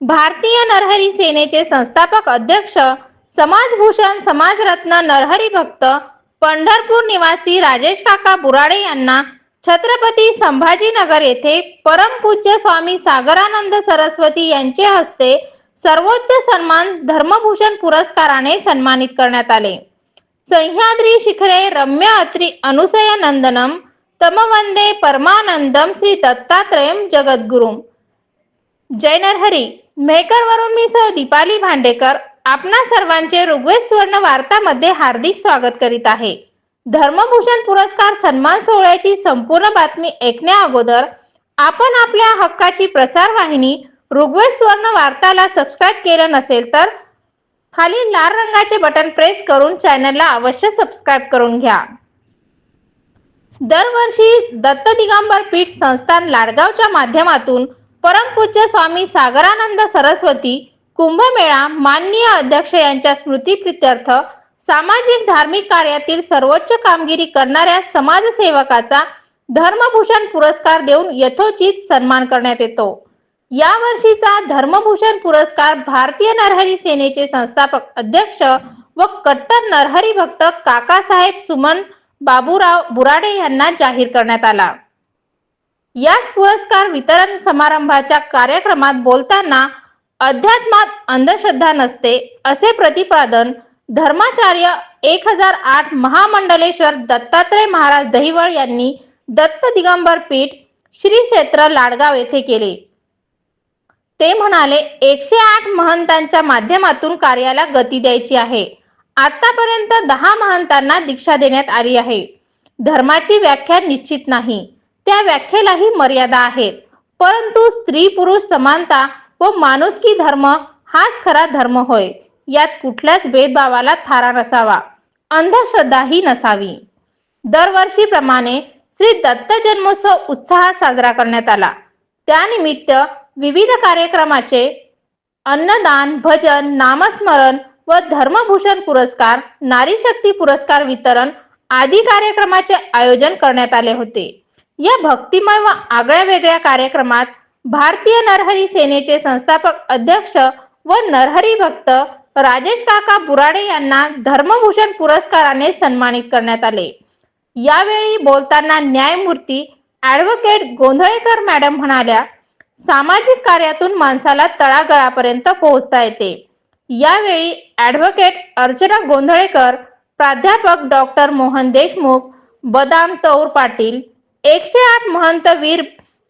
भारतीय नरहरी सेनेचे संस्थापक अध्यक्ष समाजभूषण समाजरत्न नरहरी भक्त पंढरपूर निवासी राजेश काका बुराडे यांना छत्रपती संभाजीनगर येथे परमपूज्य स्वामी सागरानंद सरस्वती यांचे हस्ते सर्वोच्च सन्मान धर्मभूषण पुरस्काराने सन्मानित करण्यात आले. सह्याद्री शिखरे रम्य अत्री अनुसय नंदनम तमवंदे परमानंदम श्री दत्तात्रयम जगद्गुरुम. जय नरहरी! मेकर वरून मी सौ दीपाली भांडेकर आपणा सर्वांचे ऋग्वेद सुवर्ण वार्तामध्ये हार्दिक स्वागत करीत आहे. धर्मभूषण पुरस्कार सन्मान सोहळ्याची संपूर्ण बातमी ऐकण्या अगोदर आपण आपल्या हक्काची प्रसार वाहिनी ऋग्वेद सुवर्ण वार्ताला सबस्क्राईब केलं नसेल तर खाली लाल रंगाचे बटन प्रेस करून चॅनलला अवश्य सबस्क्राईब करून घ्या. दरवर्षी दत्त दिगंबर पीठ संस्थान लाडगावच्या माध्यमातून परमपूज्य स्वामी सागरानंद सरस्वती कुंभमेळा माननीय अध्यक्ष यांच्या स्मृतीप्रित्यर्थ सामाजिक धार्मिक कार्यातील सर्वोच्च कामगिरी करणाऱ्या समाजसेवकाचा धर्मभूषण पुरस्कार देऊन यथोचित सन्मान करण्यात येतो. या वर्षीचा धर्मभूषण पुरस्कार भारतीय नरहरी सेनेचे संस्थापक अध्यक्ष व कट्टर नरहरी भक्त काकासाहेब सुमन बाबूराव बुराडे यांना जाहीर करण्यात आला. याच पुरस्कार वितरण समारंभाच्या कार्यक्रमात बोलताना अध्यात्मात अंधश्रद्धा नसते असे प्रतिपादन धर्माचार्य एक हजार आठ महामंडलेश्वर दत्तात्रय महाराज दहिवळ यांनी दत्त दिगंबर पीठ श्री क्षेत्र लाडगाव येथे केले. ते म्हणाले एकशे आठ महंतांच्या माध्यमातून कार्याला गती द्यायची आहे. आतापर्यंत दहा महंतांना दीक्षा देण्यात आली आहे. धर्माची व्याख्या निश्चित नाही. त्या व्याख्येलाही मर्यादा आहेत परंतु स्त्री पुरुष समानता व माणुसकी धर्म हाच खरा धर्म होय. यात कुठल्याच भेदभावाला थारा नसावा. अंधश्रद्धाही नसावी. दरवर्षीप्रमाणे श्री दत्त जन्मोत्सव उत्साहात साजरा करण्यात आला. त्यानिमित्त विविध कार्यक्रमाचे अन्नदान भजन नामस्मरण व धर्मभूषण पुरस्कार नारी शक्ती पुरस्कार वितरण आदी कार्यक्रमाचे आयोजन करण्यात आले होते. या भक्तिमय व आगळ्या वेगळ्या कार्यक्रमात भारतीय नरहरी सेनेचे संस्थापक अध्यक्ष व नरहरी भक्त राजेश काका बुराडे यांना धर्मभूषण पुरस्काराने सन्मानित करण्यात आले. यावेळी बोलताना न्यायमूर्ती ऍडव्होकेट गोंधळेकर मॅडम म्हणाल्या सामाजिक कार्यातून माणसाला तळागळापर्यंत पोहोचता येते. यावेळी ऍडव्होकेट अर्चना गोंधळेकर प्राध्यापक डॉक्टर मोहन देशमुख बदाम तौर पाटील एकशे आठ महंत वीर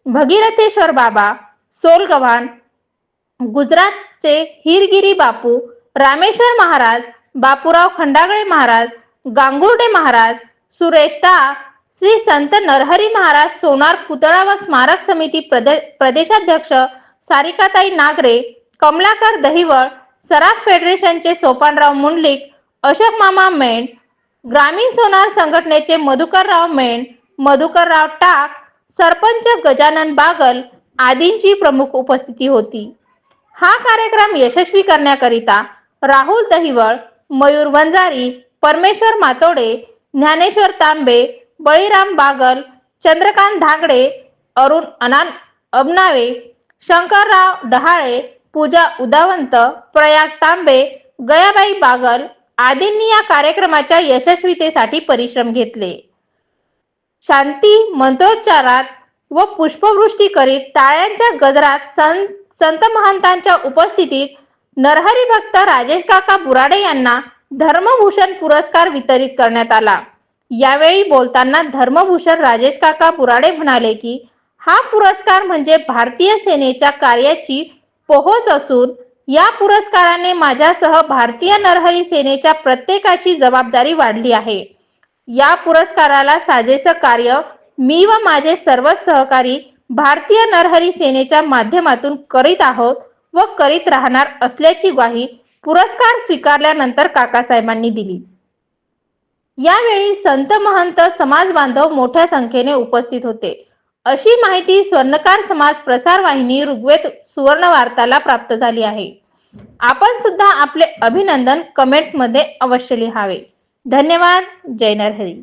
भगीरथेश्वर बाबा सोलगव्हाण गुजरातचे हिरगिरी बापू रामेश्वर महाराज बापूराव खंडागळे महाराज गांगुर्डे महाराज सुरेश टा श्री संत नरहरी महाराज सोनार पुतळा व स्मारक समिती प्रदे प्रदेशाध्यक्ष सारिकाताई नागरे कमलाकर दहिवळ सराफ फेडरेशनचे सोपानराव मुंडलिक अशोक मामा मेंढ ग्रामीण सोनार संघटनेचे मधुकरराव मेंढ मधुकरराव टाक सरपंच गजानन बागल आदींची प्रमुख उपस्थिती होती. हा कार्यक्रम यशस्वी करण्याकरिता राहुल दहिवळ मयूर वंजारी परमेश्वर मातोडे ज्ञानेश्वर तांबे बळीराम बागल चंद्रकांत धागडे अरुण अनान अबनावे शंकरराव डहाळे पूजा उदावंत प्रयाग तांबे गयाबाई बागल आदींनी या कार्यक्रमाच्या यशस्वीतेसाठी परिश्रम घेतले. शांती मंत्रोच्चारात व पुष्पवृष्टी करीत टाळ्यांच्या गजरात संत संत महंतांच्या उपस्थितीत नरहरी भक्त राजेश काका बुराडे यांना धर्मभूषण पुरस्कार वितरित करण्यात आला. यावेळी बोलताना धर्मभूषण राजेश काका बुराडे म्हणाले की हा पुरस्कार म्हणजे भारतीय सेनेच्या कार्याची पोहोच असून या पुरस्काराने माझ्यासह भारतीय नरहरी सेनेच्या प्रत्येकाची जबाबदारी वाढली आहे. या पुरस्काराला साजेसं कार्य मी व माझे सर्व सहकारी भारतीय नरहरी सेनेच्या माध्यमातून करीत आहोत व करीत राहणार असल्याची ग्वाही पुरस्कार स्वीकारल्यानंतर काकासाहेबांनी दिली. यावेळी संत महंत समाज बांधव मोठ्या संख्येने उपस्थित होते. अशी माहिती स्वर्णकार समाज प्रसार वाहिनी ऋग्वेद सुवर्ण वार्ताला प्राप्त झाली आहे. आपण सुद्धा आपले अभिनंदन कमेंट्समध्ये अवश्य लिहावे. धन्यवाद जय नरहरी.